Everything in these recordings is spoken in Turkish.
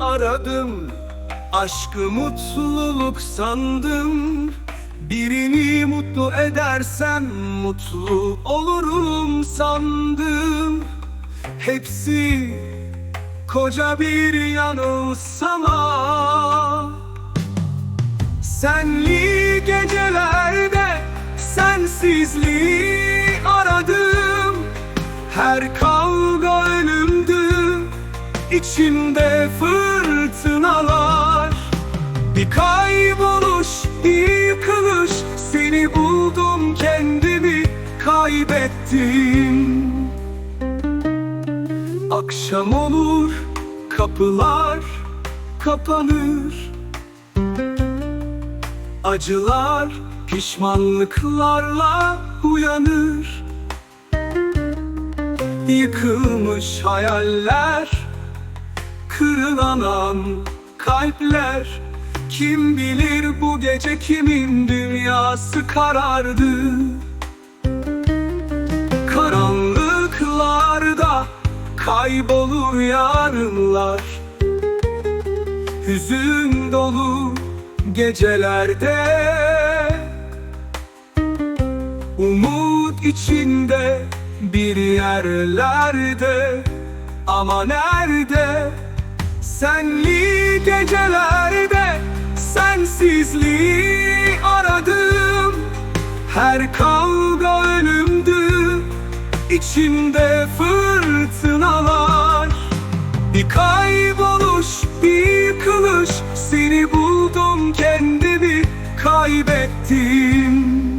aradım Aşkı mutluluk sandım. Birini mutlu edersem mutlu olurum sandım. Hepsi koca bir yanılsama Senli gecelerde sensizliği aradım. Her ölümdü içimde fırtınalar. Bir kayboluş, bir yıkılış Seni buldum kendimi kaybettim. Akşam olur kapılar kapanır. Acılar pişmanlıklarla uyanır. Yıkılmış hayaller Kırılan an kalpler. Kim bilir bu gece kimin dünyası karardı? Karanlıklarda kaybolur yarınlar. Hüzün dolu gecelerde. Umut içinde bir yerlerde. Ama nerede Senli gecelerde Sensizliği aradım. Her kavga ölümdü İçimde fırtınalar. Bir kayboluş, bir yıkılış Seni buldum kendimi kaybettim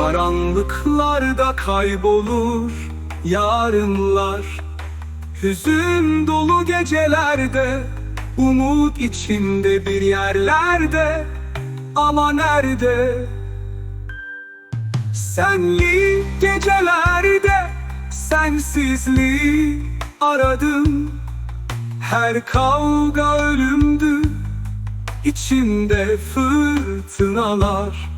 Karanlıklarda kaybolur yarınlar. Hüzün dolu gecelerde Umut içinde bir yerlerde. Ama nerede? Senli gecelerde Sensizliği aradım. Her kavga ölümdü İçimde fırtınalar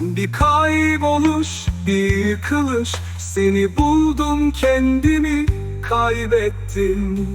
bir kayboluş, bir yıkılış Seni buldum kendimi kaybettim